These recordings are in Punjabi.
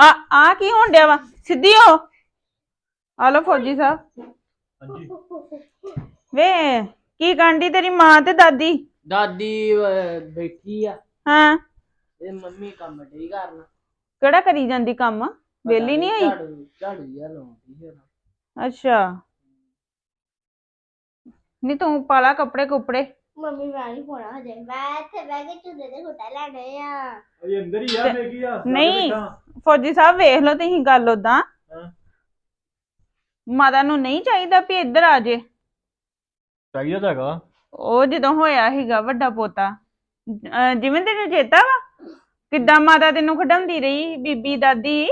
ਆ ਆ ਕੀ ਹੋਣ ਡਿਆ ਵਾ? ਸਿੱਧੀ ਹੋ। ਆ ਲੋ ਫੌਜੀ ਸਾਹਿਬ। ਹਾਂਜੀ। ਵੇ ਕੀ ਕਾਂਡੀ ਤੇਰੀ ਮਾਂ ਤੇ ਦਾਦੀ? ਦਾਦੀ ਅਹ, ਬੈਠੀ ਆ। ਹਾਂ। ਤੇ ਮੰਮੀ ਕੰਮ ਢੀ ਕਰਨ। ਕਿਹੜਾ ਕਰੀ ਜਾਂਦੀ ਕੰਮ? ਵੇਲੀ ਨਹੀਂ ਹੋਈ ਝਾੜੂ ਝਾੜੂ ਜਿਹਾ ਲਾਉਂਦੀ ਸੀ ਉਹ। ਅੱਛਾ। ਨਹੀਂ ਤੂੰ ਪਾਲਾ ਕੱਪੜੇ ਕੁਪੜੇ। ਮੰਮੀ ਮੈਂ ਨਹੀਂ ਪਾਉਣਾ ਹਜੇ ਮੈਂ ਇੱਥੇ ਬਹਿ ਕੇ ਝੂਲੇ ਦੇ ਘੁੱਟਾ ਲੈਣੇ ਆ। ਅਜੇ ਅੰਦਰ ਹੀ ਆ ਮੈਂ ਕੀ ਆ ਨਹੀਂ ਫੌਜੀ ਸਾਹਿਬ ਵੇਖ ਲਓ ਤੁਸੀਂ ਗੱਲ ਉਦਾਂ ਹਾਂ। ਮਾਤਾ ਨੂੰ ਨਹੀਂ ਚਾਹੀਦਾ ਵੀ ਇੱਧਰ ਆ ਜੇ। ਚਾਹੀਦਾ ਤਾਂ ਹੈਗਾ। ਉਹ ਜਦੋਂ ਹੋਇਆ ਸੀਗਾ ਵੱਡਾ ਪੋਤਾ। ਅਹ ਜਿਵੇਂ ਤੈਨੂੰ ਚੇਤਾ ਵਾ? ਕਿੱਦਾਂ ਮਾਤਾ ਤੈਨੂੰ ਖਡਾਉਂਦੀ ਰਹੀ ਬੀਬੀ ਦਾਦੀ?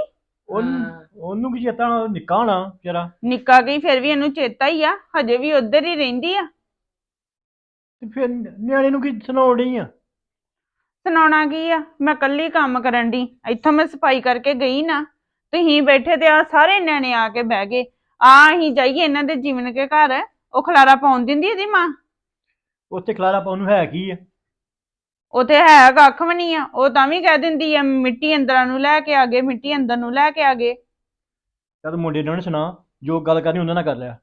ਉਹਨੂੰ ਕੀ ਚੇਤਾ ਹੋਣਾ, ਨਿੱਕਾ ਹੋਣਾ ਜਰਾ ਨਿੱਕਾ ਗਈ ਫਿਰ ਵੀ ਇਹਨੂੰ ਚੇਤਾ ਹੀ ਆ। ਹਜੇ ਵੀ ਉਧਰ ਹੀ ਰਹਿੰਦੀ ਆ। ਤੇ ਫਿਰ ਨਿਆਣੇ ਨੂੰ ਕੀ ਸੁਣਾਉਣ ਆ? ਸੁਣਾਉਣਾ ਕੀ ਆ? ਮੈਂ ਕੱਲੀ ਕੰਮ ਕਰਨ ਦੀ ਇੱਥੋਂ ਮੈਂ ਸਫ਼ਾਈ ਕਰਕੇ ਗਈ ਨਾ ਤੁਸੀਂ ਬੈਠੇ ਤੇ ਆ ਸਾਰੇ ਨਿਆਣੇ ਆ ਕੇ ਬਹਿ ਗਏ। ਆ ਅਸੀਂ ਜਾਈਏ ਇਹਨਾਂ ਦੇ ਜੀਵਨ ਕੇ ਘਰ। ਉਹ ਖਲਾਰਾ ਪਾਉਣ ਦਿੰਦੀ ਇਹਦੀ ਮਾਂ? ਉੱਥੇ ਖਲਾਰਾ ਪਾਉਣ ਨੂੰ ਹੈ ਕੀ ਆ? ਉਥੇ ਹੈ ਕੱਖ ਵੀ ਨਹੀਂ ਆ। ਉਹ ਤਾਂ ਵੀ ਕਹਿ ਦਿੰਦੀ ਆ ਮਿੱਟੀ ਅੰਦਰਾਂ ਨੂੰ ਲੈ ਕੇ ਆ ਗਏ ਮਿੱਟੀ ਅੰਦਰ ਨੂੰ ਲੈ ਕੇ ਆ ਗਏ। ਜਦ ਮੁੰਡੇ ਨੇ ਉਹਨੇ ਸੁਣਾ ਜੋ ਗੱਲ ਕਰਨੀ ਉਹਨਾਂ ਨਾਲ ਕਰ ਲਿਆ।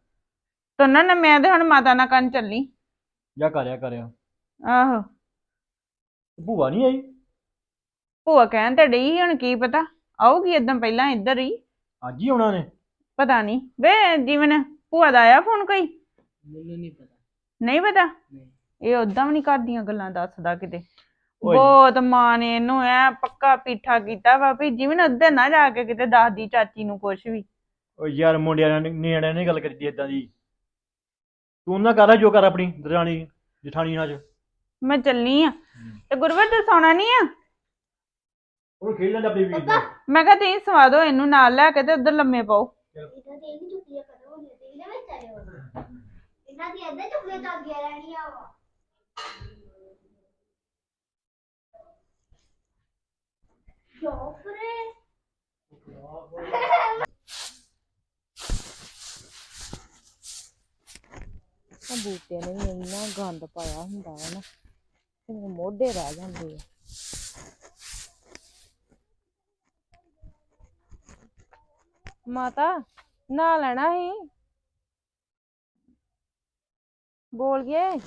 ਤਾਂ ਉਹਨਾਂ ਨੇ ਮੈਂ ਤੇ ਹੁਣ ਮਾਤਾ ਨਾਲ ਕੰਨ ਚੱਲੀ। ਜਾਂ ਕਰਿਆ ਕਰਿਆ ਆਹੋ। ਭੂਆ ਨਹੀਂ ਆਈ? ਭੂਆ ਕਹਿਣ ਤੇ ਡਈ ਸੀ, ਹੁਣ ਕੀ ਪਤਾ? ਆਊਗੀ ਏਦਾਂ ਪਹਿਲਾਂ ਇੱਧਰ ਹੀ। ਅੱਜ ਹੀ ਆਉਣਾ ਨੇ? ਪਤਾ ਨਹੀਂ। ਵੇ ਜੀਵਨ ਭੂਆ ਦਾ ਆਇਆ ਫੋਨ ਕੋਈ? ਮੈਨੂੰ ਨਹੀਂ ਪਤਾ। ਨਹੀਂ ਪਤਾ? ਨਹੀਂ। ਇਹ ਉਦਾਂ ਵੀ ਨਹੀਂ ਕਰਦੀਆਂ ਗੱਲਾਂ ਦੱਸਦਾ ਕਿਤੇ। ਓਏ। ਬਹੁਤ ਮਾਂ ਨੇ ਇਹਨੂੰ ਐ ਪੱਕਾ ਪੀਠਾ ਕੀਤਾ ਵਾ ਵੀ ਜਿਵੇਂ ਉੱਧਰ ਨਾ ਜਾ ਕੇ ਕਿਤੇ ਦੱਸਦੀ ਚਾਚੀ ਨੂੰ ਕੁਛ ਵੀ। ਉਹ ਯਾਰ ਮੁੰਡਿਆਂ ਨੇ ਨਿਆਣਿਆਂ ਨੇ ਗੱਲ ਕਰੀ ਇਦਾਂ ਦੀ। ਤੂੰ ਉਹਨਾਂ ਕਰ ਜੋ ਕਰ ਆਪਣੀ ਦਰਾਣੀ ਜਠਾਣੀ ਨਾਲ ਚ? ਮੈਂ ਚੱਲੀ ਆ। ਤੇ ਗੁਰਵਰ ਤੇ ਸੌਣਾ ਨਹੀਂ ਆ? ਉਹ ਖੇਡ ਲੈਂਦਾ ਆਪਣੀ ਵੀਰ ਨਾਲ। ਮੈਂ ਕਿਹਾ ਤੁਸੀਂ ਸਵਾ ਦਿਓ ਇਹਨੂੰ ਨਾਲ ਲੈ ਕੇ ਤੇ ਉੱਧਰ ਲੰਮੇ ਪਾਓ। ਇਹਨਾਂ ਦੀ ਇਹ ਚੁੱਕੀਆਂ ਕਰੋ ਹੁਣ ਤੇ ਇਹਦੇ ਵਿੱਚ ਆਇਓ ਇਹਨਾਂ ਦੀ ਅੱਧੇ ਚੁੱਕੀਆਂ ਚੱਲਦੀਆਂ ਰਹਿਣੀਆਂ ਵਾ ਜੋਫਰੇ ਬੂਟੇ ਨੇ ਵੀ ਇੰਨਾ ਗੰਦ ਪਾਇਆ ਹੁੰਦਾ ਹੈ ਨਾ ਤੇ ਮੇਰੇ ਮੋਢੇ ਰਹਿ ਜਾਂਦੇ ਆ। ਮਾਤਾ ਨਾ ਲੈਣਾ ਹੀ ਬੋਲ ਗਏ?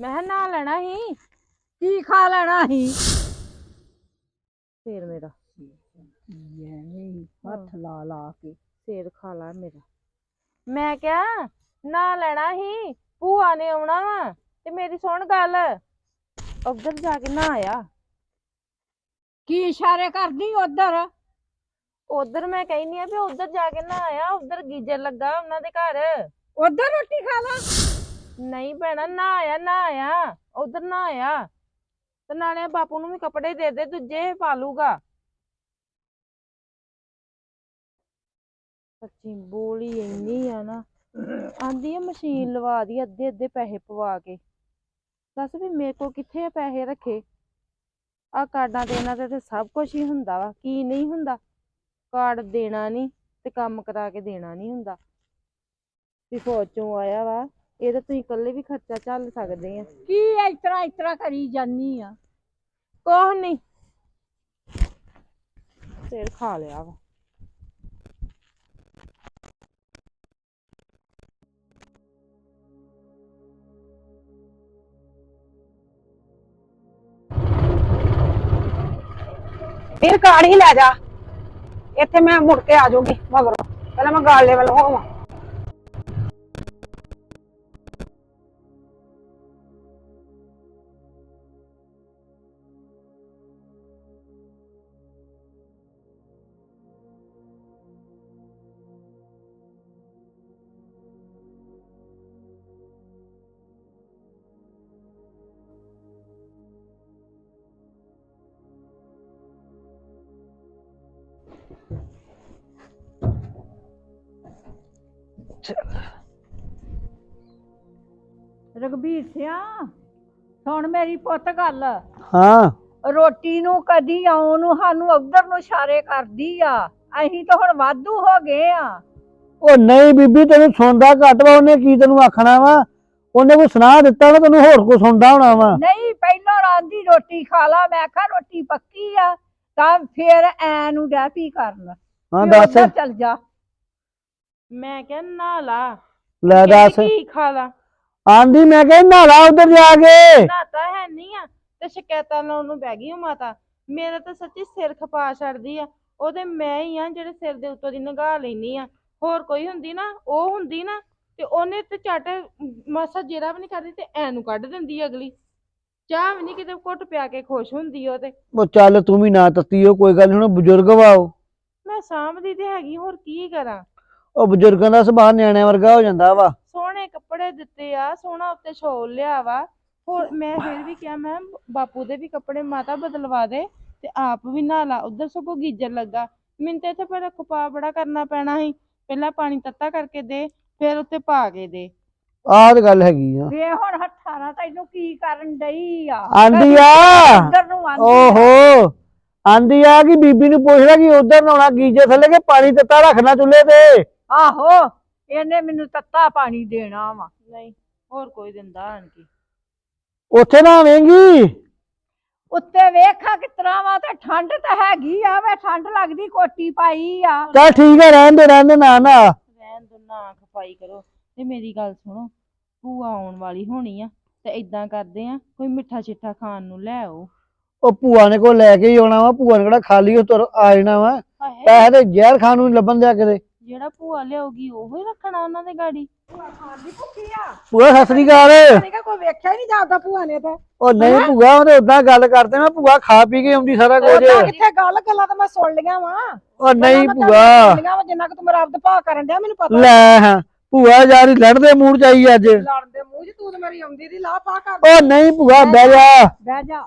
ਮੈਂ ਨਾ ਲੈਣਾ ਹੀ ਕੀ ਖਾ ਲੈਣਾ ਸੀ? ਫੇਰ ਮੇਰਾ। ਐਵੇਂ ਹੱਥ ਲਾ ਲਾ ਕੇ। ਸਿਰ ਖਾ ਲਾ ਮੇਰਾ। ਮੈਂ ਕਿਹਾ ਨਾ ਲੈਣਾ ਹੀ ਭੂਆ ਨੇ ਆਉਣਾ ਵਾ ਤੇ ਮੇਰੀ ਸੁਣ ਗੱਲ। ਉੱਧਰ ਜਾ ਕੇ ਨਾ ਆਇਆ ਕੀ ਇਸ਼ਾਰੇ ਕਰਦੀ ਉਧਰ? ਉਧਰ ਮੈਂ ਕਹਿੰਨੀ ਆ ਵੀ ਉਧਰ ਜਾ ਕੇ ਨਾ ਆਇਆ ਉਧਰ ਗੀਜ਼ਰ ਲੱਗਾ ਉਹਨਾਂ ਦੇ ਘਰ। ਉਧਰ ਰੋਟੀ ਖਾ ਲਾ। ਨਹੀਂ ਭੈਣਾ ਨਾ ਆਇਆ ਨਾ ਆਇਆ ਉਧਰ ਨਾ ਆਇਆ ਤੇ ਨਾਲੇ ਬਾਪੂ ਨੂੰ ਵੀ ਕੱਪੜੇ ਦੇ ਦੇ ਦੂਜੇ ਪਾ ਲੂਗਾ ਸੱਚੀ ਬੋਲੀ ਇੰਨੀ ਆ ਨਾ। ਆਂਦੀ ਆ ਮਸ਼ੀਨ ਲਵਾ ਦੀ ਅੱਧੇ ਅੱਧੇ ਪੈਸੇ ਪਵਾ ਕੇ। ਦੱਸ ਵੀ ਮੇਰੇ ਕੋਲ ਕਿੱਥੇ ਆ ਪੈਸੇ ਰੱਖੇ? ਆ ਕਾਰਡਾਂ ਤੇ ਇਹਨਾਂ ਤੇ ਤੇ ਸਭ ਕੁਝ ਹੀ ਹੁੰਦਾ ਵਾ ਕੀ ਨਹੀਂ ਹੁੰਦਾ? ਕਾਰਡ ਦੇਣਾ ਨਹੀਂ ਤੇ ਕੰਮ ਕਰਾ ਕੇ ਦੇਣਾ ਨਹੀਂ ਹੁੰਦਾ। ਵੀ ਫੌਜ ਚੋਂ ਆਇਆ ਵਾ ਇਹ ਤਾਂ ਤੁਸੀਂ ਇਕੱਲੇ ਵੀ ਖਰਚਾ ਚੱਲ ਸਕਦੇ ਆ। ਕੀ ਇਸ ਤਰ੍ਹਾਂ ਇਸ ਤਰ੍ਹਾਂ ਕਰੀ ਜਾਨੀ ਆ? ਕੁਛ ਨਹੀਂ। ਸਿਰ ਖਾ ਲਿਆ ਵਾ। ਫਿਰ ਕਾਰ ਹੀ ਲੈ ਜਾ। ਇੱਥੇ ਮੈਂ ਮੁੜ ਕੇ ਆ ਜਾਊਂਗੀ ਮਗਰੋਂ। ਪਹਿਲਾਂ ਮੈਂ ਗਾਲੇ ਵੱਲ ਹੋਵਾਂ ਰਗਵੀਰ ਸਿਆ ਸੁਣ ਮੇਰੀ ਪੁੱਤ ਗੱਲ। ਹਾਂ। ਰੋਟੀ ਨੂੰ ਕਦੀ ਆਉਣ ਨੂੰ ਸਾਨੂੰ ਉਧਰ ਨੂੰ ਇਸ਼ਾਰੇ ਕਰਦੀ ਆ। ਅਸੀਂ ਤਾਂ ਹੁਣ ਵਾਧੂ ਹੋ ਗਏ ਆ। ਉਹ ਨਹੀਂ ਬੀਬੀ ਤੈਨੂੰ ਸੁਣਦਾ ਘੱਟ ਵਾ ਉਹਨੇ ਕੀ ਤੈਨੂੰ ਆਖਣਾ ਵਾ? ਉਹਨੇ ਕੋਈ ਸੁਣਾ ਦਿੱਤਾ ਨਾ ਤੈਨੂੰ ਹੋਰ ਕੋ ਸੁਣਦਾ ਹੋਣਾ ਵਾ? ਨਹੀਂ ਪਹਿਲਾਂ ਰਾਂਦੀ ਰੋਟੀ ਖਾ ਲਾ ਮੈਂ ਕਿਹਾ ਰੋਟੀ ਪੱਕੀ ਆ ਤਾਂ ਫੇਰ ਐ ਨੂੰ ਡੈ ਪੀ ਕਰਨ। ਹਾਂ ਦੱਸ। ਚੱਲ ਜਾ। ਮੈਂ ਕਿਹਾ ਨਾ ਲਾ ਲੈ ਦੱਸ। ਕਹਿੰਦੀ ਕੀ ਖਾ ਲਾ ਆਂਦੀ ਮੈਂ ਕਿਹਾ ਨਾਲਾ ਉਧਰ ਜਾ ਕੇ। ਨਾਤਾ ਹੈ ਨਹੀਂ ਆ ਤੇ ਸ਼ਿਕਾਇਤਾਂ ਲਾਉਣ ਨੂੰ ਬਹਿ ਗਈ ਉਹ ਮਾਤਾ। ਮੇਰਾ ਤਾਂ ਸੱਚੀ ਸਿਰ ਖਪਾ ਛੱਡਦੀ ਆ। ਉਹਦੇ ਮੈਂ ਹੀ ਆ ਜਿਹੜੇ ਸਿਰ ਦੇ ਉੱਤੋਂ ਦੀ ਨਗਾ ਲੈਨੀ ਆ। ਹੋਰ ਕੋਈ ਹੁੰਦੀ ਨਾ ਉਹ ਹੁੰਦੀ ਨਾ ਤੇ ਉਹਨੇ ਤੇ ਝਟ ਮਾਸਾ ਜੇਰਾ ਵੀ ਨਹੀਂ ਕਰਦੀ ਤੇ ਐ ਨੂੰ ਕੱਢ ਦਿੰਦੀ ਅਗਲੀ। ਚਾਹ ਵੀ ਨਹੀਂ ਕਿਤੇ ਘੁੱਟ ਪਿਆ ਕੇ ਖੁਸ਼ ਹੁੰਦੀ ਉਹ ਤੇ। ਉਹ ਚੱਲ ਤੂੰ ਵੀ ਨਾ ਤੱਤੀ ਹੋ ਕੋਈ ਗੱਲ ਨੀ ਹੁਣ ਬਜ਼ੁਰਗ ਵਾਓ ਮੈਂ ਸਾਂਭਦੀ ਤੇ ਹੈਗੀ ਹੋਰ ਕੀ ਕਰਾਂ? ਉਹ ਬਜ਼ੁਰਗਾਂ ਦਾ ਸੁਭਾਅ ਨਿਆਣਿਆਂ ਵਰਗਾ ਹੋ ਜਾਂਦਾ ਵਾ। ਸੋਹਣੇ ਕੱਪੜੇ ਦਿੱਤੇ ਆ ਸੋਹਣਾ ਉੱਤੇ ਛੋਲ ਲਿਆ ਵਾ। ਹੋਰ ਮੈਂ ਫਿਰ ਵੀ ਕਿਹਾ ਮੈਂ ਬਾਪੂ ਦੇ ਵੀ ਕੱਪੜੇ ਮਾਤਾ ਬਦਲਵਾ ਦੇ ਤੇ ਆਪ ਵੀ ਨਹਾ ਲਾ ਉਧਰ ਸਗੋਂ ਗੀਜਰ ਲੱਗਾ। ਮੈਨੂੰ ਤੇ ਇੱਥੇ ਫਿਰ ਖਪਾ ਬੜਾ ਕਰਨਾ ਪੈਣਾ ਸੀ। ਪਹਿਲਾਂ ਪਾਣੀ ਤੱਤਾ ਕਰਕੇ ਦੇ ਫਿਰ ਉੱਤੇ ਪਾ ਕੇ ਦੇ। ਆਹ ਤੇ ਗੱਲ ਹੈਗੀ ਆ। ਵੇ ਹੁਣ ਹੱਥਾਂ ਨਾਲ ਤੈਨੂੰ ਕੀ ਕਰਨ ਡਈ ਆ? ਆਂਦੀ ਆ ਉਧਰ ਨੂੰ ਆਂਦੀ। ਓਹੋ। ਆਂਦੀ ਆ ਕਿ ਬੀਬੀ ਨੂੰ ਪੁੱਛਦਾ ਕਿ ਉਧਰ ਨਹਾਉਣਾ ਗੀਜੇ ਥੱਲੇ ਕਿ ਪਾਣੀ ਤੱਤਾ ਰੱਖਣਾ ਚੁੱਲ੍ਹੇ ਤੇ। ਆਹੋ ਇਹਨੇ ਮੈਨੂੰ ਤੱਤਾ ਪਾਣੀ ਦੇਣਾ ਵਾ। ਨਹੀਂ ਹੋਰ ਕੋਈ ਦਿੰਦਾ ਆਣ ਕੇ ਉੱਥੇ ਨਹਾਵੇਂਗੀ ਉੱਤੇ ਵੇਖਾ ਕਿਤਰਾ ਵਾ ਤੇ ਠੰਡ ਤਾਂ ਹੈਗੀ ਆ ਵੇ ਠੰਡ ਲੱਗਦੀ ਕੋਟੀ ਪਾਈ ਆ। ਚੱਲ ਠੀਕ ਹੈ ਰਹਿਣ ਦੇ ਰਹਿਣ ਦੇ ਨਾ ਨਾ। ਰਹਿਣ ਦੋ ਨਾ ਖਪਾਈ ਕਰੋ। ਤੇ ਮੇਰੀ ਗੱਲ ਸੁਣੋ ਭੂਆ ਆਉਣ ਵਾਲੀ ਹੋਣੀ ਆ ਤੇ ਇਦਾਂ ਕਰਦੇ ਆ ਕੋਈ ਮਿੱਠਾ ਚਿੱਠਾ ਖਾਣ ਨੂੰ ਲੈ ਆਓ। ਉਹ ਭੂਆ ਨੇ ਕੋ ਲੈ ਕੇ ਹੀ ਆਉਣਾ ਵਾ ਭੂਆ ਨੇ ਕਿਹੜਾ ਖਾਲੀ ਉਹ ਤੁਰ ਆ ਜਾਣਾ ਵਾ। ਹਾਏ। ਪੈਸੇ ਤੇ ਜ਼ਹਿਰ ਖਾਣ ਨੂੰ ਨੀ ਲੱਭਣ ਦਿਆ ਕਿਤੇ। ਜਿਹੜਾ ਭੂਆ ਲਿਆਉਗੀ ਉਹੋ ਹੀ ਰੱਖਣਾ ਉਹਨਾਂ ਦੇ ਗਾੜੀ। ਭੂਆ ਸਤਿ ਸ੍ਰੀ ਅਕਾਲ। ਕੋਈ ਵੇਖਿਆ ਹੀ ਨਹੀਂ ਜਾਂਦਾ ਭੂਆ ਨੇ ਤਾਂ। ਉਹ ਨਹੀਂ ਭੂਆ ਉਹਨੇ ਉਦਾਂ ਗੱਲ ਕਰਦੇ ਮੈਂ ਭੂਆ ਖਾ ਪੀ ਕੇ ਆਉਂਦੀ ਸਾਰਾ ਕੁਝ। ਕਿੱਥੇ ਗੱਲ ਗੱਲਾਂ ਤਾਂ ਮੈਂ ਸੁਣ ਲੀਆਂ ਵਾ। ਉਹ ਨਹੀਂ ਭੂਆ। ਜਿੰਨਾ ਕਿ ਤੂੰ ਮੇਰਾ ਆਪਦਾ ਭਾ ਕਰਨ ਡਿਆ ਮੈਨੂੰ ਪਤਾ। ਲੈ ਹਾਂ। ਭੂਆ ਯਾਰ ਲੜਦੇ ਮੂਡ ਚ ਆਈ ਅੱਜ। ਲੜਨ ਦੇ ਮੂੰਹ 'ਚ ਤੂੰ ਤੇ ਮੇਰੀ ਆਉਂਦੀ ਦੀ ਲਾਹ ਪਾ ਕਰ। ਉਹ ਨਹੀਂ ਭੂਆ ਬਹਿ ਜਾ। ਬਹਿ ਜਾ।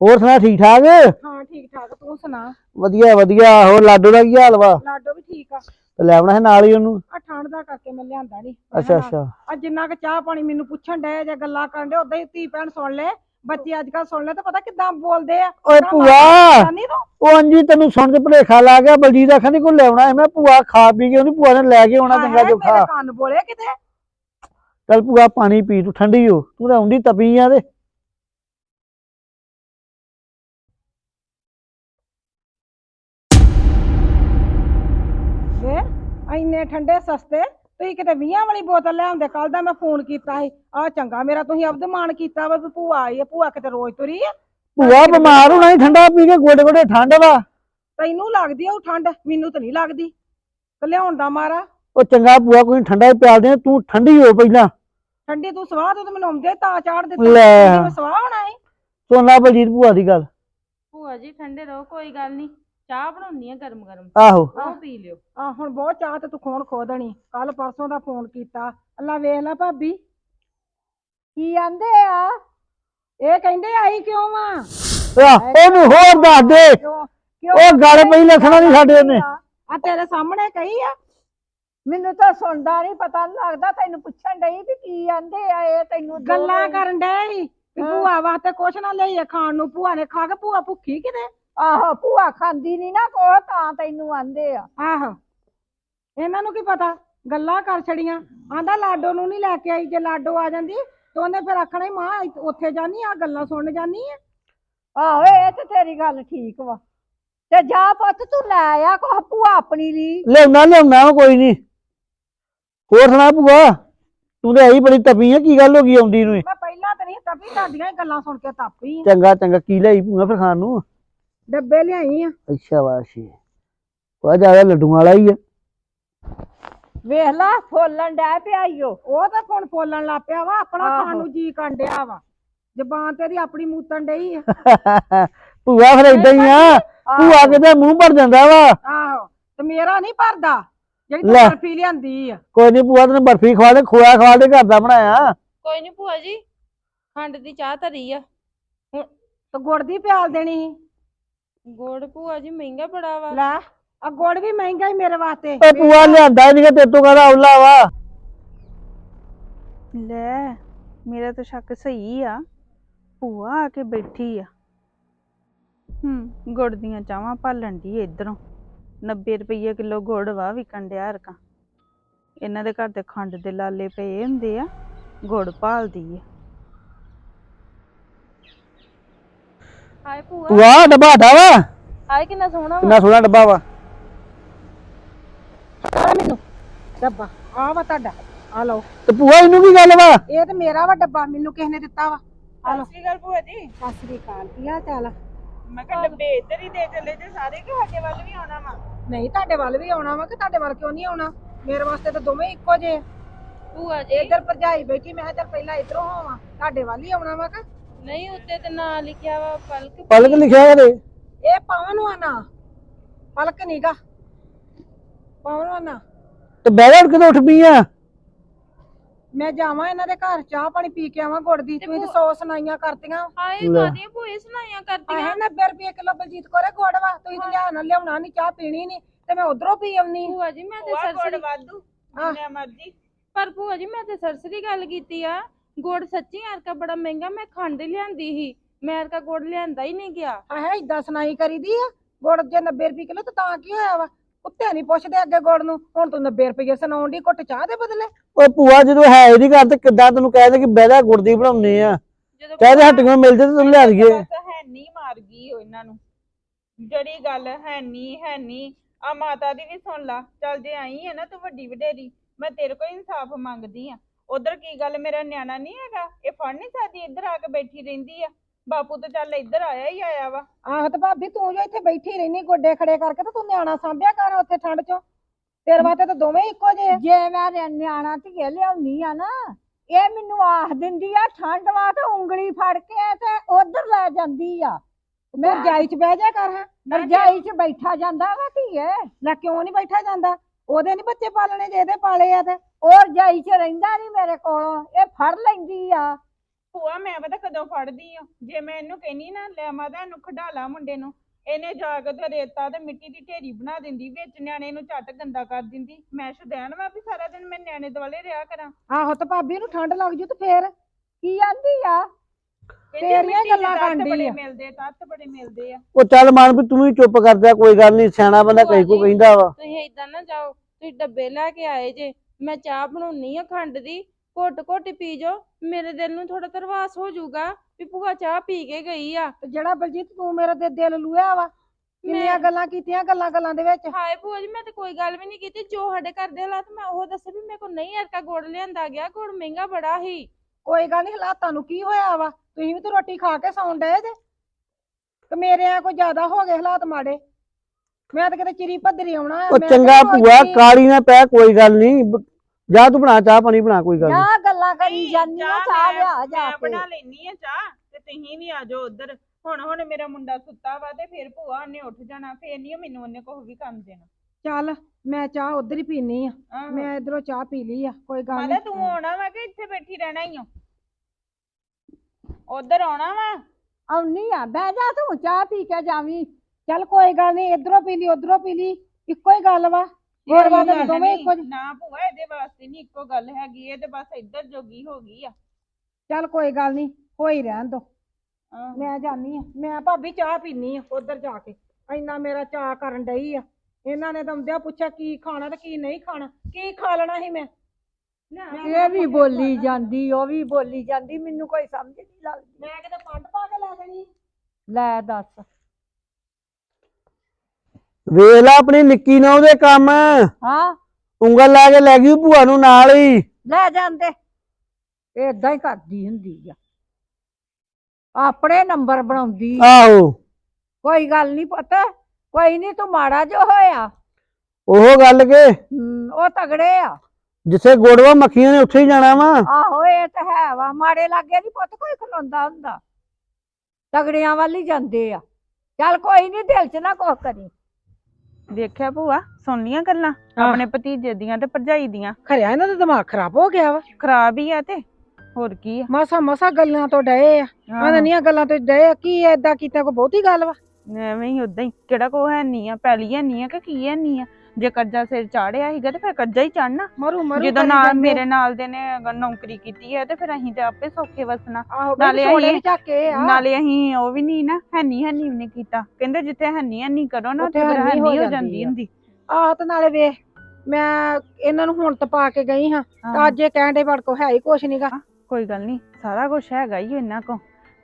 ਹੋਰ ਸੁਣਾ ਠੀਕ ਠਾਕ? ਹਾਂ ਠੀਕ ਠਾਕ ਤੂੰ ਸੁਣਾ। ਵਧੀਆ ਵਧੀਆ ਹੋਰ ਲਾਡੋ ਦਾ ਕੀ ਹਾਲ ਵਾ? ਲਾਡੋ ਵੀ ਠੀਕ ਆ। ਤੇ ਲੈ ਆਉਣਾ ਹੈ ਨਾਲ ਹੀ ਉਹਨੂੰ? ਆ ਠੰਡ ਦਾ ਕਰਕੇ ਮੈਂ ਲਿਆਂਦਾ ਨਹੀਂ ਅੱਛਾ ਅੱਛਾ। ਆ ਜਿੰਨਾ ਕਿ ਚਾਹ ਪਾਣੀ ਮੈਨੂੰ ਪੁੱਛਣ ਡਏ ਜਾਂ ਗੱਲਾਂ ਕਰਨ ਡੇ ਉਦਾਂ ਹੀ ਧੀ ਭੈਣ ਸੁਣ ਲੈ ਬੱਚੇ ਅੱਜ ਕੱਲ ਸੁਣ ਲੈ ਤਾਂ ਪਤਾ ਕਿੱਦਾਂ ਬੋਲਦੇ ਆ। ਓਏ ਭੂਆ! ਜਾਨੀ ਤੂੰ। ਉਹ ਅੰਜੀ ਤੈਨੂੰ ਸੁਣ ਕੇ ਭੁਲੇਖਾ ਲਾ ਗਿਆ ਬਲਜੀਤ ਆਖਣ ਦੀ ਕੋਈ ਲਿਆਉਣਾ ਹੈ? ਮੈਂ ਭੂਆ ਖਾ ਪੀ ਕੇ ਉਹਨੂੰ ਭੂਆ ਨੇ ਲੈ ਕੇ ਆਉਣਾ ਚੰਗਾ ਹਾਏ, ਜੋ ਮੇਰੇ ਖਾ। ਕੰਨ ਬੋਲੇ ਕਿਤੇ? ਚੱਲ ਭੂਆ ਪਾਣੀ ਪੀ ਤੂੰ ਠੰਡੀ ਹੋ। ਤੂੰ ਤਾਂ ਆਉਂਦੀ ਤਪੀ ਆ ਤੇ। ਇੰਨੇ ਠੰਡੇ ਸਸਤੇ ਤੁਸੀਂ ਕਿਤੇ 20 ਵਾਲੀ ਬੋਤਲ ਲਿਆਉਂਦੇ ਕੱਲ ਦਾ ਮੈਂ ਫੋਨ ਕੀਤਾ ਸੀ ਆ ਚੰਗਾ ਮੇਰਾ ਤੁਸੀਂ ਅਬਦਮਾਨ ਕੀਤਾ ਵਾ ਵੀ ਭੂਆ ਆਈ ਆ ਭੂਆ ਕਿਤੇ ਰੋਜ਼ ਤੁਰੀ ਆ। ਭੂਆ ਬਿਮਾਰ ਹੋਣਾ ਹੀ ਠੰਡਾ ਪੀ ਕੇ ਗੋਡੇ ਗੋਡੇ ਠੰਡ ਵਾ। ਤੈਨੂੰ ਲੱਗਦੀ ਆ ਉਹ ਠੰਡ ਮੈਨੂੰ ਤਾਂ ਨਹੀਂ ਲੱਗਦੀ। ਤੇ ਲਿਆਉਣ ਦਾ ਮਾਰਾ। ਉਹ ਚੰਗਾ ਭੂਆ ਕੋਈ ਠੰਡਾ ਹੀ ਪਿਆਲ ਦੇ ਤੂੰ ਠੰਡੀ ਹੋ ਪਹਿਲਾਂ। ਠੰਡੀ ਤੂੰ ਸਵਾਹ ਤੂੰ ਤਾਂ ਮੈਨੂੰ ਆਉਂਦੇ ਤਾਂ ਚਾੜ ਦਿੱਤਾ। ਲੈ। ਮੈਂ ਸਵਾਹ ਹੋਣਾ ਏ ਸੁਣ ਲੈ ਬਲਜੀਤ ਭੂਆ ਦੀ ਗੱਲ। ਭੂਆ ਜੀ ਠੰਡੇ ਰਹੋ ਕੋਈ ਗੱਲ ਨਹੀਂ। ਚਾਹ ਬਣਾਉਣੀ ਆ ਗਰਮ ਗਰਮ। ਆਹੋ। ਉਹ ਪੀ ਲਿਓ। ਆ ਹੁਣ ਬਹੁਤ ਚਾਹ ਤੇ ਤੂੰ ਖੋਣ ਖੋ ਦੇਣੀ। ਕੱਲ ਪਰਸੋਂ ਦਾ ਫੋਨ ਕੀਤਾ। ਅੱਲਾ ਵੇਖ ਲੈ ਭਾਬੀ। ਕੀ ਆਂਦੇ ਆ? ਇਹ ਕਹਿੰਦੇ ਆਈ ਕਿਉਂ ਵਾ ਆਹ, ਉਹਨੂੰ ਹੋਰ ਦੱਸ ਦੇ। ਕਿਉਂ? ਕਿਉਂ ਉਹ ਗੱਲ ਪਈ ਲੱਥਣਾ ਨਹੀਂ ਸਾਡੇ ਉਹਨੇ। ਆ ਤੇਰੇ ਸਾਹਮਣੇ ਕਹੀ ਆ। ਮੈਨੂੰ ਤਾਂ ਸੁਣਦਾ ਨਹੀਂ ਪਤਾ ਨੀ ਲੱਗਦਾ। ਤੈਨੂੰ ਪੁੱਛਣ ਡਈ ਵੀ ਕੀ ਆਂਦੇ ਆ ਇਹ ਤੈਨੂੰ ਗੱਲਾਂ ਕਰਨ ਡਏ ਸੀ ਵੀ ਹਾਂ। ਭੂਆ ਵਾਸਤੇ ਕੁਛ ਨਾ ਲਈਏ ਖਾਣ ਨੂੰ। ਭੂਆ ਨੇ ਖਾ ਕੇ ਭੂਆ ਭੁੱਖੀ ਕਿਤੇ? ਆਹੋ ਭੂਆ ਖਾਂਦੀ ਨਹੀਂ ਨਾ ਕੋ ਤਾਂ ਤੈਨੂੰ ਆਂਦੇ ਆ। ਆਹੋ ਇਹਨਾਂ ਨੂੰ ਕੀ ਪਤਾ? ਗੱਲਾਂ ਕਰ ਛੜੀਆਂ। ਆਂਦਾ ਲਾਡੋ ਨੂੰ ਨਹੀਂ ਲੈ ਕੇ ਆਈ ਜੇ ਲਾਡੋ ਆ ਜਾਂਦੀ ਤੇ ਉਹਨੇ ਫਿਰ ਆਖਣਾ ਮਾਂ ਇੱਥੇ- ਉੱਥੇ ਜਾਨੀ ਆ ਗੱਲਾਂ ਸੁਣਨ ਜਾਨੀ ਆ। ਆਹੋ ਇਹ ਤੇ ਤੇਰੀ ਗੱਲ ਠੀਕ ਵਾ। ਤੇ ਜਾ ਪੁੱਤ ਤੂੰ ਲੈ ਆ ਕੋ ਭੂਆ ਆਪਣੀ ਲਈ। ਲਿਆਉਣਾ ਲਿਆਉਣਾ ਵਾ ਕੋਈ ਨਹੀਂ ਹੋਰ ਸੁਣਾ ਭੂਆ ਤੂੰ ਤੇ ਆਈ ਬੜੀ ਤਪੀ ਆ ਕੀ ਗੱਲ ਹੋ ਗਈ ਆਉਂਦੀ ਨੂੰ ਮੈਂ ਪਹਿਲਾਂ ਤਾਂ ਨਹੀਂ ਤਪੀ ਤੁਹਾਡੀਆਂ ਹੀ ਗੱਲਾਂ ਸੁਣ ਕੇ ਤਪੀ ਚੰਗਾ ਚੰਗਾ ਕੀ ਲਈ ਭੂਆ ਫਿਰ ਖਾਣ ਨੂੰ? ਡੱਬੇ ਲਿਆਈ ਆ। ਅੱਛਾ ਵਾਸ਼ੀ ਉਹ ਜ਼ਿਆਦਾ ਲੱਡੂ ਵਾਲਾ ਹੀ ਆ। ਵੇਖ ਲਾ ਫੋਲਣ ਡੈ ਪਿਆ ਈ ਓ ਉਹ ਤਾਂ ਹੁਣ ਫੋਲਣ ਲੱਗ ਪਿਆ ਵਾ ਆਪਣਾ ਆਹੋ। ਖਾਣ ਨੂੰ ਜੀ ਕੰਡਿਆ ਵਾ। ਜ਼ਬਾਨ ਤੇਰੀ ਆਪਣੀ ਮੂਤਣ ਡਈ ਆ। ਭੂਆ ਫਿਰ ਏਦਾਂ ਹੀ ਆ। ਭੂਆ ਕਿਤੇ ਮੂੰਹ ਭਰ ਜਾਂਦਾ ਵਾ। ਆਹੋ ਤੇ ਮੇਰਾ ਨਹੀਂ ਭਰਦਾ ਜਿਹੜੀ ਲੈ। ਤੂੰ ਬਰਫੀ ਲਿਆਂਦੀ ਆ। ਕੋਈ ਨਹੀਂ ਭੂਆ ਤੈਨੂੰ ਬਰਫੀ ਖਵਾ ਦੇ ਖੋਆ ਖਵਾ ਦੇ ਘਰ ਦਾ ਬਣਾਇਆ। ਕੋਈ ਨਹੀਂ ਭੂਆ ਜੀ ਖੰਡ ਦੀ ਚਾਹ ਧਰੀ ਆ। ਤੇ ਗੁੜ ਦੀ ਪਿਆਲ ਦੇਣੀ ਸੀ। ਗੁੜ ਭੂਆ ਜੀ ਮਹਿੰਗਾ ਬੜਾ ਵਾ। ਲੈ ਆ ਗੁੜ ਵੀ ਮਹਿੰਗਾ ਹੀ ਮੇਰੇ ਵਾਸਤੇ। ਓਏ ਭੂਆ ਲਿਆਂਦਾ ਨਹੀਂ ਤੇਰੇ ਤੋਂ ਕਹਦਾ ਔਲਾ ਵਾ। ਲੈ ਮੇਰਾ ਤਾਂ ਸ਼ੱਕ ਸਹੀ ਆ। ਭੂਆ ਆ ਕੇ ਬੈਠੀ ਆ। ਹੂੰ ਗੁੜ ਦੀਆਂ ਚਾਵਾਂ ਭਾਲਣ ਦੀ ਇਧਰੋਂ। 90 ਰੁਪਏ ਕਿਲੋ ਗੁੜ ਵਾ ਵਿਕਣ ਡਿਆ ਰਕਾ ਇਹਨਾਂ ਦੇ ਘਰ ਤੇ ਖੰਡ ਦੇ ਲਾਲੇ ਪਏ ਹੁੰਦੇ ਆ ਗੁੜ ਭਾਲਦੀ ਆ। ਹਾਏ ਭੂਆ। ਭੂਆ ਡੱਬਾ ਹਟਾ ਵਾ? ਹਾਏ ਕਿੰਨਾ ਸੋਹਣਾ ਵਾ। ਕਿੰਨਾ ਸੋਹਣਾ ਡੱਬਾ ਵਾ। ਡੱਬਾ ਆ ਵਾ ਤੁਹਾਡਾ। ਆ ਲਓ। ਤੇ ਭੂਆ ਇਹਨੂੰ ਕੀ ਗੱਲ ਵਾ? ਇਹ ਤੇ ਮੇਰਾ ਵਾ ਡੱਬਾ ਮੈਨੂੰ ਕਿਸ ਨੇ ਦਿੱਤਾ ਵਾ। ਆ ਲਓ। ਸਤਿ ਸ਼੍ਰੀ ਅਕਾਲ ਭੂਆ ਜੀ। ਸਤਿ ਸ੍ਰੀ ਅਕਾਲ। ਕੀ ਹਾਲ ਚਾਲ ਆ? ਮੈਂ ਕਿਹਾ ਡੱਬੇ ਇੱਧਰ ਹੀ ਦੇ ਚੱਲੇ ਤੇ ਸਾਰੇ ਕਿ ਸਾਡੇ ਵੱਲ ਵੀ ਆਉਣਾ ਵਾ? ਨਹੀਂ ਤੁਹਾਡੇ ਵੱਲ ਵੀ ਆਉਣਾ ਵਾ ਕਿ ਤੁਹਾਡੇ ਵੱਲ ਕਿਉਂ ਨਹੀਂ ਆਉਣਾ? ਮੇਰੇ ਵਾਸਤੇ ਤਾਂ ਦੋਵੇਂ ਇੱਕੋ ਜਿਹੇ ਆ। ਭੂਆ ਜੀ। ਇੱਧਰ ਭਰਜਾਈ ਬੈਠੀ ਮੈਂ ਕਿਹਾ ਚੱਲ ਪਹਿਲਾਂ ਇੱਧਰੋਂ ਹੋਵਾਂ। ਤੁਹਾਡੇ ਵੱਲ ਹੀ ਆਉਣਾ ਵਾ ਕਿ ਨਹੀਂ ਉੱਤੇ ਤੇ ਨਾਂ ਲਿਖਿਆ ਵਾ ਪਲਕ ਪਲਕ ਲਿਖਿਆ ਇਹਦੇ ਇਹ ਪਵਨ ਵਾ ਨਾ। ਪਲਕ ਨੀਗਾ ਪਵਨ ਵਾ ਨਾ। ਤੇ ਜਾ ਕਿਦੋਂ ਉੱਠ ਪਈ ਆ। ਮੈਂ ਜਾਵਾਂ ਇਹਨਾਂ ਦੇ ਘਰ ਚਾਹ ਪਾਣੀ ਪੀ ਕੇ ਆਵਾਂ ਗੁੜ ਦੀ। ਤੁਸੀਂ ਤੇ ਸੌ ਸੁਣਾਈਆਂ ਕਰਤੀਆਂ। ਹਾਏ ਲੈ। ਕਾਦੀਆਂ ਭੂਏ ਸੁਣਾਈਆਂ ਕਰਦੀਆਂ ਆਹੇ 90 ਰੁਪਏ ਕਿਲੋ ਬਲਜੀਤ ਕੋਰੇ ਗੁੜ ਵਾ। ਤੁਸੀਂ ਤੇ ਲਿਆਣਾ ਲਿਆਉਣਾ ਨਹੀਂ ਚਾਹ ਪੀਣੀ ਨਹੀਂ ਤੇ ਮੈਂ ਉਧਰੋਂ ਪੀ ਆਉਣੀ ਭੂਆ ਜੀ ਮੈਂ ਤੇ ਸਰਸਰੀ ਵਾਧੂ। ਜਿੰਨਾ ਮਰਜ਼ੀ। ਪਰ ਭੂਆ ਜੀ ਮੈਂ ਤੇ ਸਰਸਰੀ ਗੱਲ ਕੀਤੀ ਆ। ਗੁੜ ਸੱਚੀ ਅਰਕਾ ਬੜਾ ਮਹਿੰਗਾ ਮੈਂ ਖੰਡ ਲਿਆਂਦੀ ਸੀ। ਮੈਂ ਅਰਕਾ ਗੁੜ ਲਿਆਂਦਾ ਹੀ ਨਹੀਂ ਗਿਆ। ਆਹੇ ਇਦਾਂ ਸੁਣਾਈ ਕਰੀਦੀ ਆ? ਗੁੜ ਜੇ 90 ਰੁਪਏ ਕਿਲੋ ਤੇ ਤਾਂ ਕੀ ਹੋਇਆ ਵਾ? ਉੱਤੇ ਨਹੀਂ ਪੁੱਛਦੇ ਅੱਗੇ ਗੁੜ ਨੂੰ। ਹੁਣ ਤੂੰ 90 ਰੁਪਏ ਸੁਣਾਉਣ ਦੀ ਘੁੱਟ ਚਾਹ ਦੇ ਬਦਲੇ। ਓ ਭੂਆ ਜਦੋਂ ਹੈ ਇਹਦੀ ਘਰ ਤੇ ਕਿੱਦਾਂ ਤੈਨੂੰ ਕਹਿ ਦੇ ਕਿ ਬਹਿ ਜਾ ਗੁੜ ਦੀ ਬਣਾਉਣੇ ਆ? ਜਦੋਂ ਕਹਦੇ ਹੱਟੀਆਂ ਮਿਲ ਜੇ ਤੇ ਤੈਨੂੰ ਲਿਆ ਦਈਏ। ਹੈ ਨਹੀਂ ਮਾਰ ਗਈ ਉਹ ਇਹਨਾਂ ਨੂੰ। ਜਿਹੜੀ ਗੱਲ ਹੈ ਨਹੀਂ ਹੈ ਨਹੀਂ ਆ ਮਾਤਾ ਦੀ ਵੀ ਸੁਣ ਲਾ। ਚੱਲ ਜੇ ਆਈ ਹੈ ਨਾ ਤੂੰ ਵੱਡੀ ਵਡੇਰੀ ਮੈਂ ਤੇਰੇ ਕੋਲ ਇਨਸਾਫ ਮੰਗਦੀ ਆ। ਉਧਰ ਕੀ ਗੱਲ ਮੇਰਾ ਨਿਆਣਾ ਨਹੀਂ ਹੈਗਾ? ਇਹ ਫੜ ਨਹੀਂ ਸਕਦੀ ਇੱਧਰ ਆ ਕੇ ਬੈਠੀ ਰਹਿੰਦੀ ਆ। ਬਾਪੂ ਤਾਂ ਚੱਲ ਇੱਧਰ ਆਇਆ ਹੀ ਆਇਆ ਵਾ। ਆਹ ਤੇ ਭਾਬੀ ਤੂੰ ਜੋ ਇੱਥੇ ਬੈਠੀ ਰਹਿਨੀ ਗੋਡੇ ਖੜੇ ਕਰਕੇ ਤੇ ਤੂੰ ਨਿਆਣਾ ਸਾਂਭਿਆ ਕਰ ਉੱਥੇ ਠੰਡ ਚੋਂ। ਤੇਰੇ ਵਾਸਤੇ ਤਾਂ ਦੋਵੇਂ ਇੱਕੋ ਜਿਹੇ ਆ। ਜੇ ਮੈਂ ਨਿਆਣਾ ਧੀਏ ਲਿਆਉਣੀ ਆ ਨਾ ਇਹ ਮੈਨੂੰ ਆਖ ਦਿੰਦੀ ਆ ਠੰਡ ਵਾ ਤੇ ਉਂਗਲੀ ਫੜ ਕੇ ਤੇ ਉਧਰ ਲੈ ਜਾਂਦੀ ਆ। ਮੈਂ ਰਜਾਈ 'ਚ ਬਹਿ ਜਾ ਕਰ ਹਾਂ। ਰਜਾਈ 'ਚ ਬੈਠਾ ਜਾਂਦਾ ਵਾ ਧੀਏ। ਲੈ ਕਿਉਂ ਨਹੀਂ ਬੈਠਾ ਜਾਂਦਾ? ਉਹਦੇ ਨਹੀਂ ਬੱਚੇ ਪਾਲਣੇ ਜੇ ਇਹਦੇ ਪਾਲੇ ਆ ਤੇ। ਉਹ ਰਜਾਈ 'ਚ ਰਹਿੰਦਾ ਨਹੀਂ ਮੇਰੇ ਕੋਲੋਂ ਇਹ ਫੜ ਲੈਂਦੀ ਆ। ਭੂਆ ਮੈਂ ਪਤਾ ਕਦੋਂ ਫੜਦੀ ਆ? ਜੇ ਮੈਂ ਇਹਨੂੰ ਕਹਿਨੀ ਨਾ ਲੈ ਮਾਤਾ ਇਹਨੂੰ ਖਡਾ ਲਾ ਮੁੰਡੇ ਨੂੰ। ਇਹਨੇ ਜਾ ਕੇ ਤੇ ਰੇਤਾ ਤੇ ਮਿੱਟੀ ਦੀ ਢੇਰੀ ਬਣਾ ਦਿੰਦੀ ਵਿੱਚ ਨਿਆਣੇ ਨੂੰ ਝੱਟ ਗੰਦਾ ਕਰ ਦਿੰਦੀ। ਮੈਂ ਸ਼ੁਦੈਣ ਵਾ ਵੀ ਸਾਰਾ ਦਿਨ ਮੈਂ ਨਿਆਣੇ ਦੁਆਲੇ ਰਿਹਾ ਕਰਾਂ। ਆਹੋ ਤੇ ਭਾਬੀ ਨੂੰ ਠੰਡ ਲੱਗ ਜੂ ਤੇ ਫੇਰ ਕੀ ਆਂਦੀ ਆ? ਕਹਿੰਦੀ ਤੇਰੀਆਂ ਮਿੱਟੀ ਦੇ ਗੱਲਾਂ ਤੱਤ ਕਰਨ ਡਈ ਬੜੇ ਆ। ਮਿਲਦੇ ਤੱਤ ਬੜੇ ਮਿਲਦੇ ਆ। ਉਹ ਚੱਲ ਮਨ ਵੀ ਤੂੰ ਵੀ ਚੁੱਪ ਕਰ ਜਾ ਕੋਈ ਗੱਲ ਨਹੀਂ ਸਿਆਣਾ ਬੰਦਾ ਕਈ ਕੋ ਕਹਿੰਦਾ ਵਾ। ਤੁਸੀਂ ਏਦਾਂ ਨਾ ਜਾਓ ਤੁਸੀਂ ਡੱਬੇ ਲੈ ਕੇ ਆਏ ਜੇ। ਮੈਂ ਚਾਹ ਬਣਾਉਣੀ ਆ ਖੰਡ ਦੀ ਘੁੱਟ ਘੁੱਟ ਪੀ ਜਾਓ ਮੇਰੇ ਦਿਲ ਨੂੰ ਥੋੜਾ ਤਰਵਾਸ ਹੋ ਜਾਊਗਾ ਵੀ ਭੂਆ ਚਾਹ ਪੀ ਕੇ ਗਈ ਆ। ਤੇ ਜਿਹੜਾ ਬਲਜੀਤ ਤੂੰ ਮੇਰਾ ਤੇ ਦਿਲ ਲੂਆ ਵਾ ਕਿੰਨੀਆਂ ਗੱਲਾਂ ਕੀਤੀਆਂ ਗੱਲਾਂ ਗੱਲਾਂ ਦੇ ਵਿੱਚ? ਹਾਏ ਭੂਆ ਜੀ ਮੈਂ ਤੇ ਕੋਈ ਗੱਲ ਵੀ ਨਹੀਂ ਕੀਤੀ ਜੋ ਸਾਡੇ ਘਰ ਦੇ ਹਾਲਾਤ ਮੈਂ ਉਹ ਦੱਸਿਆ ਵੀ ਮੇਰੇ ਕੋਲ ਨਹੀਂ ਅਰਕਾ ਗੁੜ ਲਿਆਂਦਾ ਗਿਆ ਗੁੜ ਮਹਿੰਗਾ ਬੜਾ ਹੀ। ਕੋਈ ਗੱਲ ਨਹੀਂ ਹਾਲਾਤਾਂ ਨੂੰ ਕੀ ਹੋਇਆ ਵਾ? ਤੁਸੀਂ ਵੀ ਤਾਂ ਰੋਟੀ ਖਾ ਕੇ ਸੌਣ ਡਏ ਜੇ। ਤੇ ਮੇਰੇ ਆ ਕੋਈ ਜ਼ਿਆਦਾ ਹੋ ਗਏ ਹਾਲਾਤ ਮਾੜੇ। ਮੈਂ ਤਾਂ ਕਿਤੇ ਚਿਰੀ ਭੱਦਰੀ ਆਉਣਾ ਆ, ਉਹ ਮੈਂ ਚੰਗਾ ਕਿਹਾ ਭੂਆ ਕੋਈ ਨੀ। ਕਾਲੀ ਨਾ ਪੈ ਕੋਈ ਗੱਲ ਨਹੀਂ ਜਾ ਤੂੰ ਬਣਾ ਚਾਹ ਪਾਣੀ ਬਣਾ ਕੋਈ ਗੱਲ ਨੀ। ਜਾ ਗੱਲਾਂ ਕਰੀ ਜਾਂਦੀ ਆ ਚਾਹ ਲਿਆ ਜਾ ਮੈਂ ਕੇ। ਬਣਾ ਲੈਣੀ ਆ ਚਾਹ ਤੇ ਤੁਸੀਂ ਵੀ ਆ ਜਾਓ ਉਧਰ। ਹੁਣ ਹੁਣ ਮੇਰਾ ਮੁੰਡਾ ਸੁੱਤਾ ਵਾ ਤੇ ਫਿਰ ਭੂਆ ਉਹਨੇ ਉੱਠ ਜਾਣਾ ਫੇਰ ਨਹੀਂ ਮੈਨੂੰ ਉਹਨੇ ਕੁਝ ਵੀ ਕੰਮ ਦੇਣਾ। ਚੱਲ ਮੈਂ ਚਾਹ ਉਧਰ ਹੀ ਪੀਣੀ ਆ। ਆਹੋ। ਮੈਂ ਇਧਰੋਂ ਚਾਹ ਪੀ ਲਈ ਆ ਕੋਈ ਗੱਲ ਮਾਤਾ ਨਹੀਂ ਤੂੰ ਆਉਣਾ ਵਾ ਕਿ ਇੱਥੇ ਬੈਠੀ ਰਹਿਣਾ ਹੀ ਆ ਉਧਰ ਆਉਣਾ ਵਾ? ਆਉਣੀ ਆ ਬਹਿ ਜਾ ਤੂੰ ਚਾਹ ਪੀ ਕੇ ਜਾਵੀਂ। ਚੱਲ ਕੋਈ ਗੱਲ ਨਹੀਂ ਇਧਰੋਂ ਪੀ ਲਈ ਉਧਰੋਂ ਪੀ ਲਈ ਇੱਕੋ ਹੀ ਗੱਲ ਵਾ। ਹੋਰ ਬਾਤ ਦੋਵੇਂ ਇੱਕੋ ਜਿਹੇ। ਨਾ ਭੂਆ ਇਹਦੇ ਵਾਸਤੇ ਨਹੀਂ ਇੱਕੋ ਗੱਲ ਹੈਗੀ ਇਹ ਤੇ ਬਸ ਇੱਧਰ ਜੋਗੀ ਹੋ ਗਈ ਆ। ਚੱਲ ਕੋਈ ਗੱਲ ਨਹੀਂ ਹੋਈ ਰਹਿਣ ਦੋ। ਆਹੋ। ਮੈਂ ਜਾਨੀ ਆ ਮੈਂ ਭਾਬੀ ਚਾਹ ਪੀਣੀ ਆ ਉਧਰ ਜਾ ਕੇ। ਇੰਨਾ ਮੇਰਾ ਚਾਹ ਕਰਨ ਡਈ ਆ। ਇਹਨਾਂ ਨੇ ਤਾਂ ਆਉਂਦਿਆਂ ਪੁੱਛਿਆ ਕੀ ਖਾਣਾ ਤੇ ਕੀ ਨਹੀਂ ਖਾਣਾ ਕੀ ਖਾ ਲੈਣਾ ਸੀ ਮੈਂ? ਇਹ ਵੀ ਬੋਲੀ ਜਾਂਦੀ ਉਹ ਵੀ ਬੋਲੀ ਜਾਂਦੀ ਮੈਨੂੰ ਕੋਈ ਸਮਝ ਨਹੀਂ ਲੱਗਦੀ। ਮੈਂ ਕਿਤੇ ਪੰਡ ਪਾ ਕੇ ਲੈ ਜਾਣੀ? ਲੈ ਦੱਸ। ਵੇਖ ਲੈ ਆਪਣੀ ਨਿੱਕੀ ਨਾ ਉਹਦੇ ਕੰਮ। ਹਾਂ। ਉਂਗਲ ਲਾ ਕੇ ਲੈ ਗਈ ਭੂਆ ਨੂੰ ਨਾਲ ਹੀ। ਲੈ ਜਾਂਦੇ। ਏਦਾਂ ਹੀ ਕਰਦੀ ਹੁੰਦੀ ਆ। ਆਪਣੇ ਨੰਬਰ ਬਣਾਉਂਦੀ। ਆਹੋ। ਕੋਈ ਗੱਲ ਨਹੀਂ ਪਤਾ। ਕੋਈ ਨਹੀਂ ਤੂੰ ਮਾੜਾ ਜੋ ਹੋਇਆ। ਉਹ ਗੱਲ ਕੇ। ਹਮ, ਉਹ ਤਗੜੇ ਆ। ਜਿੱਥੇ ਗੋੜਵਾ ਮੱਖੀਆਂ ਨੇ ਉੱਥੇ ਹੀ ਜਾਣਾ ਵਾ। ਆਹੋ ਇਹ ਤਾਂ ਹੈ ਵਾ। ਮਾੜੇ ਲਾਗੇ ਨਹੀਂ ਪੁੱਤ ਕੋਈ ਖਲੋਂਦਾ ਹੁੰਦਾ। ਤਗੜਿਆਂ ਵੱਲ ਹੀ ਜਾਂਦੇ ਆ। ਚੱਲ ਕੋਈ ਨਹੀਂ ਦਿਲ 'ਚ ਨਾ ਕੁਛ ਕਰੀ। ਵੇਖਿਆ ਭੂਆ ਸੁਣ ਲੀਆਂ ਗੱਲਾਂ? ਹਾਂ। ਆਪਣੇ ਭਤੀਜੇ ਦੀਆਂ ਤੇ ਭਰਜਾਈ ਦੀਆਂ। ਖਰਿਆ ਇਹਨਾਂ ਦਾ ਦਿਮਾਗ ਖਰਾਬ ਹੋ ਗਿਆ ਵਾ। ਖਰਾਬ ਹੀ ਆ ਤੇ ਹੋਰ ਕੀ ਆ? ਮਸਾ ਮਸਾ ਗੱਲਾਂ ਤੋਂ ਡਏ ਆ। ਆਹ ਨਹੀਂ ਗੱਲਾਂ ਤੋਂ ਡਏ ਆ ਕੀ ਏਦਾਂ ਕੀਤਾ ਕੋਈ ਬਹੁਤੀ ਗੱਲ ਵਾ? ਐਵੇਂ ਹੀ ਉਦਾਂ ਹੀ ਕਿਹੜਾ ਕੋ ਹੈ ਨਹੀਂ ਆ ਪੈਲੀ ਹੈ ਨਹੀਂ ਆ ਕਿ ਕੀ ਹੈ ਨਹੀਂ ਆ? ਜੇ ਕਰਜ਼ਾ ਸਿਰ ਚਾੜਿਆ ਸੀਗਾ ਤੇ ਫਿਰ ਕਰਜ਼ਾ ਹੀ ਚੜਨਾ ਮਰੂ ਮਰੂ ਜਦੋਂ ਕਰੀ ਨਾਲ ਜਾਂਦੇ। ਮੇਰੇ ਨਾਲ ਦੇ ਨੇ ਅਗਰ ਨੌਕਰੀ ਕੀਤੀ ਹੈ ਤੇ ਫਿਰ ਅਸੀਂ ਤੇ ਆਪੇ ਸੌਖੇ ਵਸਣਾ। ਆਹੋ ਨਾਲੇ ਨਾਲੇ ਸੋਨੇ ਅਸੀਂ- ਵੀ ਝਾਕੇ ਆ। ਨਾਲੇ ਅਸੀਂ ਉਹ ਵੀ ਨਹੀਂ ਨਾ ਹੈਨੀ ਹੈਨੀ ਵੀ ਨਹੀਂ ਕੀਤਾ। ਕਹਿੰਦੇ ਜਿੱਥੇ ਹੈਨੀ ਹੈਨੀ ਕਰੋ ਨਾ ਉੱਥੇ ਉੱਥੇ ਫਿਰ ਹੈਨੀ ਹੋ ਹੋ ਜਾਂਦੀ ਆ। ਹੁੰਦੀ। ਆਹ ਤੇ ਨਾਲੇ ਵੇਖ ਮੈਂ ਇਹਨਾਂ ਨੂੰ ਹੁਣ ਤਪਾ ਕੇ ਗਈ ਹਾਂ। ਤਾਂ ਹਾਂ, ਅੱਜ ਇਹ ਕਹਿਣ ਦੇ ਵੜ ਕੋ ਹੈ ਹੀ ਕੁਛ ਨਹੀਂਗਾ ਕੋਈ ਗੱਲ ਨਹੀਂ ਸਾਰਾ ਕੁਝ ਹੈਗਾ ਹੀ ਇਹਨਾਂ ਕੋ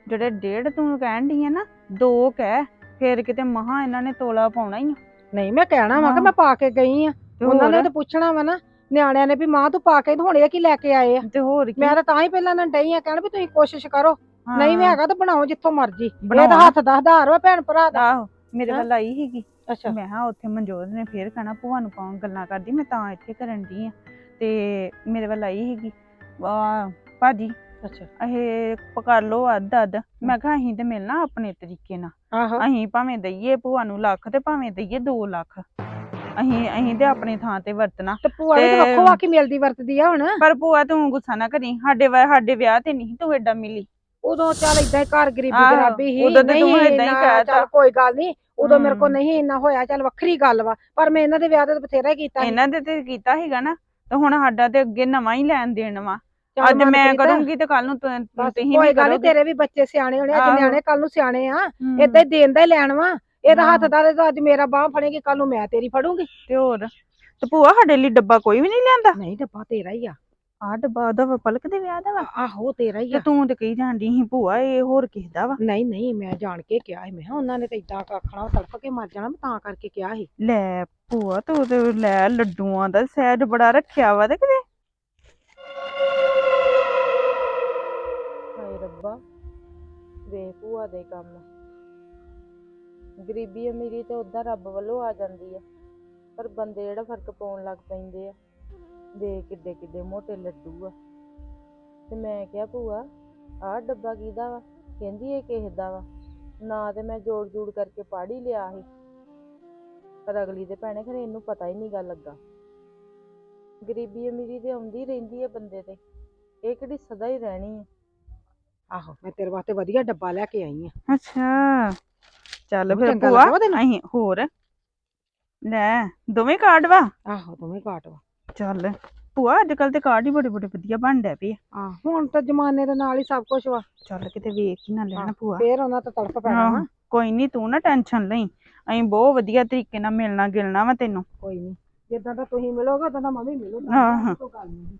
ਜਿਹੜੇ ਡੇਢ ਤੂੰ ਕਹਿਣ ਡਈ ਆ ਨਾ ਦੋ ਕਹਿ ਫੇਰ ਕਿਤੇ ਮਹਾ ਇਹਨਾਂ ਨੇ ਤੋਲਾ ਪਾਉਣਾ ਹੀ ਆ। ਨਹੀਂ ਮੈਂ ਕਹਿਣਾ ਵਾ ਕਿ। ਮੈਂ ਪਾ ਕੇ ਗਈ ਆ। ਤੇ ਉਹਨਾਂ ਨੇ ਹੋਰ? ਤਾਂ ਪੁੱਛਣਾ ਵਾ ਨਾ ਨਿਆਣਿਆਂ ਨੇ ਵੀ ਮਾਂ ਤੂੰ ਪਾ ਕੇ ਤੇ ਹੁਣ ਇਹ ਕੀ ਲੈ ਕੇ ਆਏ ਆ? ਤੇ ਹੋਰ ਕੀ? ਮੈਂ ਤਾਂ ਤਾਂ ਹੀ ਪਹਿਲਾਂ ਨਾ ਡਈ ਆ ਕਹਿਣ ਵੀ ਤੁਸੀਂ ਕੋਸ਼ਿਸ਼ ਕਰੋ। ਨਹੀਂ ਮੈਂ ਹੈਗਾ ਤਾਂ ਬਣਾਓ ਜਿੱਥੋਂ ਮਰਜ਼ੀ। ਇਹ ਤਾਂ ਬਣਾਉਣਾ। ਹੱਥ ਦਾ ਆਧਾਰ ਵਾ ਭੈਣ ਭਰਾ ਦਾ। ਆਹੋ ਮੇਰੇ ਹੈਂ? ਵੱਲ ਆਈ ਸੀਗੀ। ਅੱਛਾ। ਮੈਂ ਹਾਂ ਉੱਥੇ ਮਨਜੋਤ ਨੇ ਫੇਰ ਕਹਿਣਾ ਭੂਆ ਨੂੰ ਕੌਣ ਗੱਲਾਂ ਕਰਦੀ ਮੈਂ ਤਾਂ ਇੱਥੇ ਕਰਨ ਦੀ ਆ। ਤੇ ਮੇਰੇ ਵੱਲ ਆਈ ਸੀਗੀ। ਆ ਭਾਜੀ ਅੱਛਾ। ਇਹ ਪਕੜ ਲਓ ਅੱਧ ਅੱਧ। ਮੈਂ ਕਿਹਾ ਅਸੀਂ ਤੇ ਮਿਲਣਾ ਆਪਣੇ ਤਰੀਕੇ ਨਾਲ। ਆਹੋ। ਅਸੀਂ ਭਾਵੇਂ ਦਈਏ ਭੂਆ ਨੂੰ ਲੱਖ ਤੇ ਭਾਵੇਂ ਦਈਏ 2 ਲੱਖ। ਅਸੀਂ ਅਸੀਂ ਤੇ ਆਪਣੀ ਥਾਂ ਤੇ ਵਰਤਣਾ। ਤੇ ਭੂਆ ਵੀ ਤਾਂ ਤੇ- ਵੱਖੋ ਵਾਕੀ ਮਿਲਦੀ ਵਰਤਦੀ ਆ ਹੁਣ। ਪਰ ਭੂਆ ਤੂੰ ਗੁੱਸਾ ਨਾ ਕਰੀ। ਸਾਡੇ ਵਾ- ਸਾਡੇ ਵਿਆਹ ਤੇ ਨਹੀਂ ਤੂੰ ਐਡਾ ਮਿਲੀ। ਉਦੋਂ ਚੱਲ ਇਦਾਂ ਹੀ ਘਰ ਗਰੀਬੀ ਆਹੋ, ਗਰਾਬੀ ਹੀ ਉਦੋਂ ਤੇ ਤੂੰ ਏਦਾਂ ਹੀ ਕਹਿ ਤਾ। ਚੱਲ ਕੋਈ ਗੱਲ ਨਹੀਂ। ਉਦੋਂ ਮੇਰੇ ਕੋਲ ਹਮ। ਨਹੀਂ ਇੰਨਾ ਹੋਇਆ ਚੱਲ ਵੱਖਰੀ ਗੱਲ ਵਾ। ਪਰ ਮੈਂ ਇਹਨਾਂ ਦੇ ਵਿਆਹ ਤੇ ਬਥੇਰਾ ਹੀ ਕੀਤਾ ਸੀ। ਇਹਨਾਂ ਦੇ ਤੇ ਕੀਤਾ ਸੀਗਾ ਨਾ। ਤੇ ਹੁਣ ਸਾਡਾ ਤੇ ਅੱਗੇ ਨਵਾਂ ਹੀ ਲੈਣ ਦੇਣ ਵਾ। ਅੱਜ ਮੈਂ ਕਰੂੰਗੀ ਤੇ ਕੱਲ ਨੂੰ ਤੁਸੀਂ ਕੋਈ ਵੀ ਗੱਲ ਕਰੋਗੇ। ਤੇਰੇ ਵੀ ਬੱਚੇ ਸਿਆਣੇ ਹੋਣੇ ਅੱਜ। ਨਿਆਣੇ ਕੱਲ ਨੂੰ ਸਿਆਣੇ ਆ। ਏਦਾਂ ਹੀ ਦੇਣ ਦਾ ਹੀ ਲੈਣ ਵਾ। ਇਹਦਾ ਹੱਥ। ਦਾ ਤੇ ਅੱਜ ਮੇਰਾ ਬਾਹ ਫੜੇਗੀ ਕੱਲ ਨੂੰ ਮੈਂ ਤੇਰੀ ਫੜੂੰਗੀ। ਤੇ ਹੋਰ? ਤੇ ਭੂਆ ਸਾਡੇ ਲਈ ਡੱਬਾ ਕੋਈ ਵੀ ਨਹੀਂ ਲਿਆਂਦਾ? ਨਹੀਂ ਡੱਬਾ ਤੇਰਾ ਹੀ ਆ। ਆਹ ਡੱਬਾ ਉਹਦਾ ਵਾ ਪਲਕ ਦੇ ਵਿਆਹ ਦਾ ਵਾ? ਆਹੋ ਤੇਰਾ ਹੀ ਆ। ਤੂੰ ਤੇ ਕਹੀ ਜਾਂਦੀ ਸੀ ਭੂਆ ਇਹ ਹੋਰ ਕਿਸ ਦਾ ਵਾ? ਨਹੀਂ ਨਹੀਂ ਮੈਂ ਜਾਣ ਕੇ ਕਿਹਾ ਸੀ ਮੈਂ ਕਿਹਾ ਉਹਨਾਂ ਨੇ ਤਾਂ ਇਦਾਂ ਆਖਣਾ ਤੜਫ ਕੇ ਮਰ ਜਾਣਾ ਮੈਂ ਤਾਂ ਕਰਕੇ ਕਿਹਾ ਸੀ। ਲੈ ਭੂਆ ਤੂੰ ਤੇ ਲੈ ਲੱਡੂਆਂ ਦਾ ਸਹਿਜ ਬੜਾ ਰੱਖਿਆ ਵਾ ਤੇ ਕਿਤੇ। ਹਾਏ ਵੇਖ ਭੂਆ ਦੇ ਕੰਮ। ਗਰੀਬੀ ਅਮੀਰੀ ਤੇ ਉਦਾਂ ਰੱਬ ਵੱਲੋਂ ਆ ਜਾਂਦੀ ਆ, ਪਰ ਬੰਦੇ ਜਿਹੜਾ ਫ਼ਰਕ ਪਾਉਣ ਲੱਗ ਪੈਂਦੇ ਆ ਦੇ ਕਿੱਡੇ ਕਿੱਡੇ ਮੋਟੇ ਲੱਡੂ ਆ। ਤੇ ਮੈਂ ਕਿਹਾ, ਭੂਆ, ਆਹ ਡੱਬਾ ਕਿਹਦਾ ਵਾ? ਕਹਿੰਦੀ ਇਹ ਕਿਸੇ ਦਾ ਵਾ। ਨਾ ਤੇ ਮੈਂ ਜੋੜ ਜੋੜ ਕਰਕੇ ਪੜ੍ਹ ਹੀ ਲਿਆ ਸੀ। ਪਰ ਅਗਲੀ ਦੇ ਭੈਣੇ ਖਰੇ ਇਹਨੂੰ ਪਤਾ ਹੀ ਨਹੀਂ ਗਾ ਲੱਗਾ। ਗਰੀਬੀ ਅਮੀਰੀ ਤੇ ਆਉਂਦੀ ਰਹਿੰਦੀ ਹੈ ਬੰਦੇ ਤੇ। ਇਹ ਕਿਹੜੀ ਸਦਾ ਹੀ ਰਹਿਣੀ ਆ। ਆਹੋ ਮੈਂ ਤੇਰੇ ਵਾਸਤੇ ਵਧੀਆ ਡੱਬਾ ਲੈ ਕੇ ਆਈ ਆ। ਅੱਛਾ ਚੱਲ ਫਿਰ ਚੰਗਾ ਭੂਆ ਲੱਗਾ ਵਾ ਤੈਨੂੰ? ਅਸੀਂ ਹੋਰ। ਲੈ ਦੋਵੇਂ ਕਾਰਡ ਵਾ? ਆਹੋ ਦੋਵੇਂ ਘਾਟ ਵਾ। ਚੱਲ ਭੂਆ ਅੱਜ ਕੱਲ ਤੇ ਕਾਰਡ ਹੀ ਬੜੇ ਬੜੇ ਵਧੀਆ ਬਣ ਡੈ ਪਏ ਆ। ਆ ਹੁਣ ਤਾਂ ਜ਼ਮਾਨੇ ਦੇ ਨਾਲ ਹੀ ਸਭ ਕੁਝ ਵਾ। ਚੱਲ ਕਿਤੇ ਵੇਖ ਹੀ ਨਾ ਲੈਣ ਭੂਆ। ਫੇਰ ਉਹਨਾਂ ਤਾਂ ਤੜਫ ਪੈਣਾ ਵਾ। ਆਹੋ, ਕੋਈ ਨਹੀਂ ਤੂੰ ਨਾ ਟੈਨਸ਼ਨ ਲਈ। ਅਸੀਂ ਬਹੁਤ ਵਧੀਆ ਤਰੀਕੇ ਨਾਲ ਮਿਲਣਾ ਗਿਲਣਾ ਵਾ ਤੈਨੂੰ। ਕੋਈ ਨਹੀਂ ਜਿੱਦਾਂ ਦਾ ਤੁਸੀਂ ਮਿਲੋਗੇ ਉਦਾਂ ਦਾ ਮੈਂ ਵੀ ਮਿਲੂੰਗਾ। ਆਹਾਂ। ਕੋਈ ਗੱਲ ਨਹੀਂ